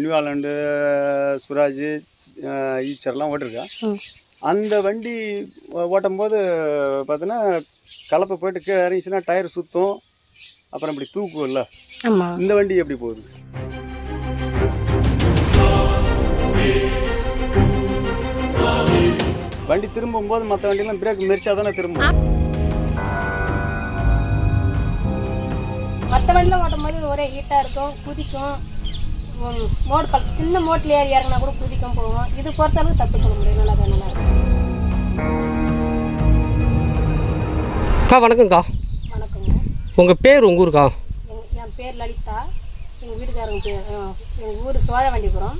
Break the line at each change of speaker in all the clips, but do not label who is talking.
New ஆலண்டு Suraj ஈச்சர்லாம் ஓட்டிருக்கேன். அந்த வண்டி ஓட்டும்போது பார்த்தீங்கன்னா கலப்பை போயிட்டு கீழே இறங்கிச்சுன்னா டயர் சுற்றும் அப்புறம் இப்படி தூக்கும்ல.
ஆமாம்
இந்த வண்டி எப்படி போகுது? வண்டி திரும்பும்போது மற்ற வண்டியெல்லாம் பிரேக் மெரிச்சா தானே திரும்பும்.
மற்ற வண்டியில் ஓட்டும் போது ஒரே ஹீட்டாக இருக்கும் குதிக்கும். மோடு பல் சின்ன மோட்டில் ஏறி இறங்கினா கூட குதிக்கும் போவோம். இது பொறுத்தளவுக்கு தப்பு சொல்ல முடியும் நல்லா தான் நல்லா
அக்கா வணக்கம்க்கா.
வணக்கங்க
உங்கள் பேர் உங்கள் ஊருக்கா?
என் பேர் லலிதா. எங்கள் வீட்டுக்காரங்க பேர் எங்கள் ஊர் சோழவண்டிபுரம்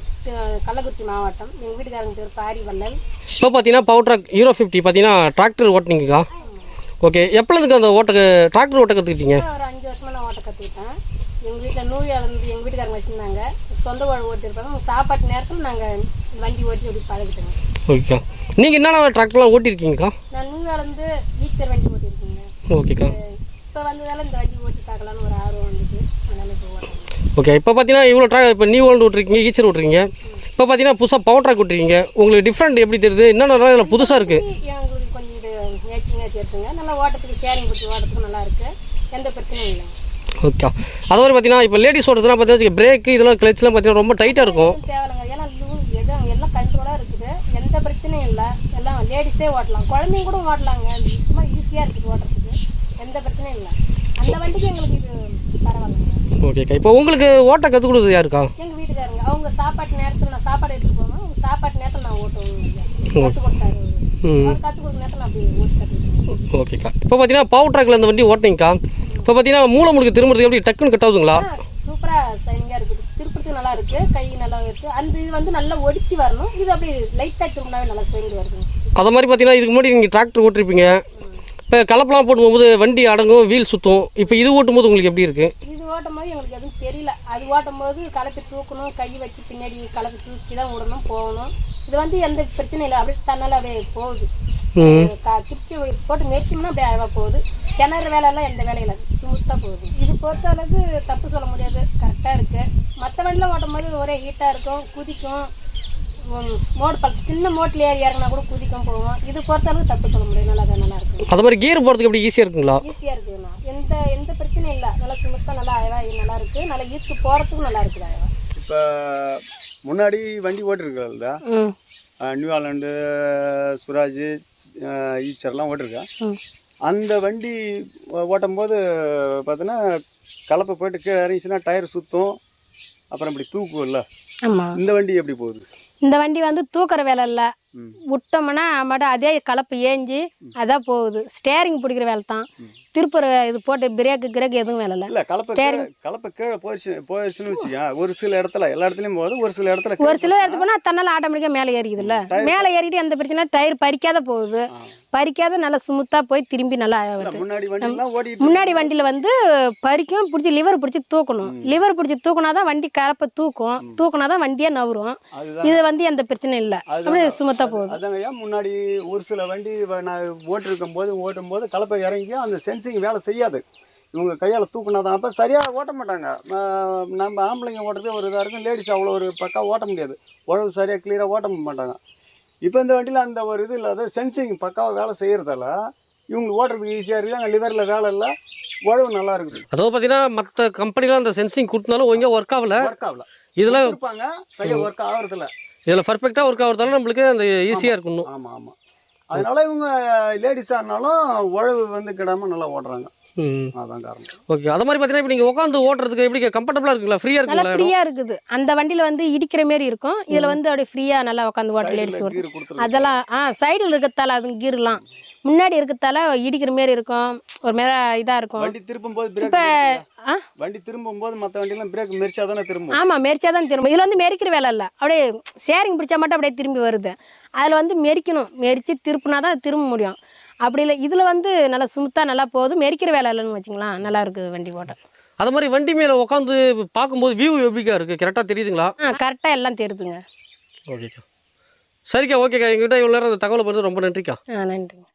கள்ளக்குறிச்சி மாவட்டம். எங்கள் வீட்டுக்காரங்க பேர் பாரிவள்ளல்
இப்போ பார்த்தீங்கன்னா பவர் ட்ராக் ஹீரோ ஃபிஃப்டி பார்த்தீங்கன்னா டிராக்டர் ஓட்டுனீங்கக்கா. ஓகே எப்போலேருந்துக்கு அந்த ஓட்ட டிராக்டர் ஓட்ட கற்றுக்கிட்டீங்க
ஒரு அஞ்சு வருஷமா நான் ஓட்ட கற்றுக்கிட்டேன் எங்கள் வீட்டில் நூறு இருந்து எங்கள் வீட்டுக்காரங்க வச்சுருந்தாங்க. சொந்த வாழ் ஓட்டிருப்பாங்க அவங்க சாப்பாட்டு நேரத்தில் நாங்கள் வண்டி ஓட்டி அப்படி பழகிட்டோங்க.
ஓகேக்கா. நீங்கள் என்னென்ன டிராக்டர்லாம் ஓட்டியிருக்கீங்கக்கா
நான் நூறாலேருந்து ஈச்சர் வண்டி ஓட்டியிருக்கேங்க
ஓகேக்கா.
இப்போ வந்ததால இந்த வண்டி ஓட்டி பார்க்கலான்னு ஒரு ஆர்வம் வந்துச்சு அதனால இப்போ ஓட்டுறேன்
ஓகே இப்போ பார்த்தீங்கன்னா இவ்வளோ ட்ரா இப்போ நியூ வேர்ல்டு ஓட்டுருக்கீங்க ஈச்சர் ஓட்டுறீங்க இப்போ பார்த்தீங்கன்னா புதுசாக பவர் ட்ராக் ஓட்டுறீங்க உங்களுக்கு டிஃப்ரெண்ட் எப்படி தெரியுது? என்னென்ன இதில் புதுசாக இருக்குது
எங்களுக்கு கொஞ்சம் இது மேட்சிங்காக சேர்த்துங்க நல்லா ஓட்டத்துக்கு ஷேரிங் பிடிச்சி ஓட்டத்துக்கு நல்லா இருக்கு. எந்த பிரச்சனையும் இல்லை
ஓகே அது மாதிரி பார்த்தீங்கன்னா இப்போ லேடிஸ் ஓட்டுறதுனா பார்த்தீங்கன்னா பிரேக் இதெல்லாம் கிளச்லாம் பார்த்தீங்கன்னா ரொம்ப டைட்டாக இருக்கும்.
எல்லாம் கண்ட்ரோலாக இருக்குது. எந்த பிரச்சனையும் இல்லை. எல்லாம் லேடிஸே ஓட்டலாம். குழந்தைங்க கூட ஓட்டலாங்க. இது சும்மா ஈஸியாக இருக்குது ஓட்டுறதுக்கு. எந்த பிரச்சனையும் இல்லை. அந்த வண்டிக்கு எங்களுக்கு இது பரவாயில்லைங்க.
ஓகேக்கா இப்போ உங்களுக்கு ஓட்ட கற்றுக் கொடுக்குறது யாருக்கா?
எங்கள் வீட்டுக்காரங்க அவங்க சாப்பாட்டு நேரத்தில் நான் சாப்பாடு எடுத்துகிட்டு போவேன் அவங்க சாப்பாட்டு நேரத்தில் நான் ஓட்டுவேன். கற்றுக் கொடுத்தாரு கற்றுக் கொடுத்த நேரத்தில் நான் அப்படி ஓட்டி கற்றுக்கிட்டேன்
ஓகேக்கா இப்போ பார்த்தீங்கன்னா பவர் இந்த வண்டி ஓட்டிங்கக்கா இப்போ பார்த்தீங்கன்னா மூளை முடுக்கு திரும்புறதுக்கு எப்படி? டக்குன்னு கட் ஆகுதுங்களா?
சூப்பராக சைனிங்காக இருக்குது. திருப்பத்துக்கு நல்லா இருக்குது கை நல்லா இருக்குது அந்த இது வந்து நல்லா ஒடிச்சு வரணும். இது அப்படி லைட்டாக திரும்பினாவே நல்லா சேர்ந்து வருதுங்க.
அதை மாதிரி பார்த்தீங்கன்னா இதுக்கு முன்னாடி நீங்கள் டிராக்டர் ஓட்டிருப்பீங்க. இப்போ கலப்பெல்லாம் போட்டு போகும்போது வண்டி அடங்கும் வீல் சுற்றும் இப்போ இது ஓட்டும்போது உங்களுக்கு எப்படி இருக்குது
இது ஓட்டும் போது எங்களுக்கு எதுவும் தெரியல. அது ஓட்டும் போது கலப்பை தூக்கணும் கை வச்சு பின்னாடி கலப்பை தூக்கி தான் விடணும் போகணும். இது வந்து எந்த பிரச்சனையும் இல்லை. அப்படியே தன்னால் அப்படியே போகுது. கிரிச்சி போட்டு மெரிச்சோம்னா அப்படியே அழகாக போகுது. கிணறு வேலையெல்லாம் எந்த வேலையும் இல்லை ஸ்மூத்தாக போகுது. இது பொறுத்த அளவுக்கு தப்பு சொல்ல முடியாது. கரெக்டாக இருக்குது மற்ற வண்டிலாம் ஓட்டும் போது ஒரே ஹீட்டாக இருக்கும் குதிக்கும். மோடு பல் சின்ன மோட்டில் ஏறி இறங்கினா கூட குதிக்கும் போவோம். இது பொறுத்த அளவுக்கு தப்பு சொல்ல முடியாது. நல்லா தான் நல்லா இருக்கு.
அது மாதிரி கியர் போகிறதுக்கு எப்படி ஈஸியாக இருக்குங்களா?
ஈஸியாக இருக்குதுண்ணா எந்த எந்த பிரச்சனையும் இல்லை. நல்லா ஸ்மூத்தாக நல்லா அழகாக நல்லா இருக்குது நல்லா ஈர்த்து போகிறதுக்கும் நல்லா இருக்குது அழகாக
இப்போ முன்னாடி வண்டி ஓட்டிருக்கல
ம்.
நியூ ஆலண்டு சுராஜ் ஈச்சர்லாம் ஓட்டிருக்கேன்
ம்.
அந்த வண்டி ஓ- ஓட்டும்போது பார்த்தீங்கன்னா கலப்பை போயிட்டு கீழே இறங்கிச்சுன்னா டயர் சுற்றும் அப்புறம் இப்படி தூக்கும்ல.
ஆமாம்
இந்த வண்டி எப்படி போகுது?
இந்த வண்டி வந்து தூக்குற வேலை இல்லை. விட்டோம்னா மட்டும் அதே கலப்பு ஏஞ்சி அதான் போகுது. ஸ்டேரிங் பிடிக்கிற வேலை தான். திருப்புற இது போட்டு பிரேக்கு கிரேக் எதுவும் வேலை இல்லை
இல்ல கலப்பை கீழே கலப்பை கீழே போயிடுச்சு போயிடுச்சுன்னு வச்சுக்க ஒரு சில இடத்துல எல்லா இடத்துலயும் போகுது ஒரு சில இடத்துல
ஒரு சில இடத்து போனால் தன்னால் ஆட்டோமேட்டிக்காக மேலே ஏறிக்குதுல்ல மேலே ஏறிட்டு எந்த பிரச்சனை டயர் பறிக்காத போகுது. பறிக்காத நல்லா ஸ்மூத்தாக போய் திரும்பி நல்லா
முன்னாடி
வண்டியில் வந்து பறிக்கும் பிடிச்சி லிவர் பிடிச்சி தூக்கணும். லிவர் பிடிச்சி தூக்குனா தான் வண்டி கலப்பை தூக்கும். தூக்குனா தான் வண்டியே நவரும். இது வந்து எந்த பிரச்சனையும் இல்லை. அப்படியே சுமத்தாக போகுது
அதாங்க ஏன் முன்னாடி ஒரு சில வண்டி நான் ஓட்டிருக்கும் போது ஓட்டும் போது கலப்பை இறங்கி அந்த சென்சிங் வேலை செய்யாது. இவங்க கையால் தூக்குனாதான் அப்போ சரியாக ஓட்ட மாட்டாங்க. நம்ம ஆம்பளைங்க ஓட்டுறதே ஒரு இதாக இருக்கும். லேடிஸ் அவ்வளோ ஒரு பக்கா ஓட்ட முடியாது. உழவு சரியாக கிளியராக ஓட்ட மாட்டாங்க. இப்போ இந்த வண்டியில் அந்த ஒரு இது இல்லாத சென்சிங் பக்காவாக வேலை செய்கிறதால இவங்களுக்கு ஓட்டுறதுக்கு ஈஸியாக இருக்குது அங்கே லிவரில் வேலை இல்லை. உழவு நல்லா இருக்குது.
அதாவது பார்த்தீங்கன்னா மற்ற கம்பெனிலாம் அந்த சென்சிங் கொடுத்தாலும் ஒழுங்காக ஒர்க் ஆகல.
ஒர்க் ஆகல.
இதில்
இருப்பாங்க சரியாக ஒர்க் ஆகிறதில்ல.
இதில் பர்ஃபெக்டாக ஒர்க் ஆகிறதால நம்மளுக்கு அந்த ஈஸியாக இருக்கணும்.
ஆமாம் ஆமாம் அதனால இவங்க லேடிஸாக இருந்தாலும் உழவு வந்து கிடாமல் நல்லா ஓட்டுறாங்க
ம்
அதான் காரணம்.
ஓகே. அது மாதிரி பார்த்தீங்கன்னா இப்போ நீங்கள் உட்காந்து ஓட்டுறதுக்கு எப்படி கம்ஃபர்டபுளாக இருக்குங்களா? ஃப்ரீயாக
நல்லா
இருக்குங்களா
ஃப்ரீயாக இருக்குது. அந்த வண்டியில் வந்து இடிக்கிற மாரி இருக்கும். இதில் வந்து அப்படியே ஃப்ரீயாக நல்லா உட்காந்து ஓட்ட லேடிஸ் ஓட்டு. அதெல்லாம் ஆ சைடில் இருக்கிறதால அது கீர்லாம் முன்னாடி இருக்கிறதால இடிக்கிற மாரி இருக்கும். ஒரு மாரி இதாக இருக்கும்.
வண்டி திருப்பும் போது பிரேக்
இப்போ ஆ?
வண்டி திரும்பும் போது மற்ற வண்டியெல்லாம் பிரேக் மெரிச்சா தானே திரும்பும்?
ஆமாம் மெரிச்சா தான் திரும்ப இதில் வந்து மெரிக்கிற வேலை இல்லை. அப்படியே ஷேரிங் பிடிச்சா மட்டும் அப்படியே திரும்பி வருது. அதில் வந்து மெரிக்கணும். மெரிச்சு திருப்பினா தான் திரும்ப முடியும். அப்படி இல்லை இதில் வந்து நல்லா ஸ்மூத்தாக நல்லா போகுது. மெரிக்கிற வேலை இல்லைன்னு வச்சுங்களேன் நல்லா இருக்குது வண்டி ஓட்ட.
அது மாதிரி வண்டி மேலே உட்காந்து பார்க்கும்போது வியூ எப்படிக்கா இருக்குது கரெக்டாக தெரியுதுங்களா?
ஆ கரெக்டாக எல்லாம் தெரியுதுங்க.
ஓகேக்கா சரிக்கா ஓகேக்கா எங்ககிட்ட இவ்வளோ நேரம் அந்த தகவலை பற்றி ரொம்ப நன்றிக்கா.
ஆ நன்றிங்க.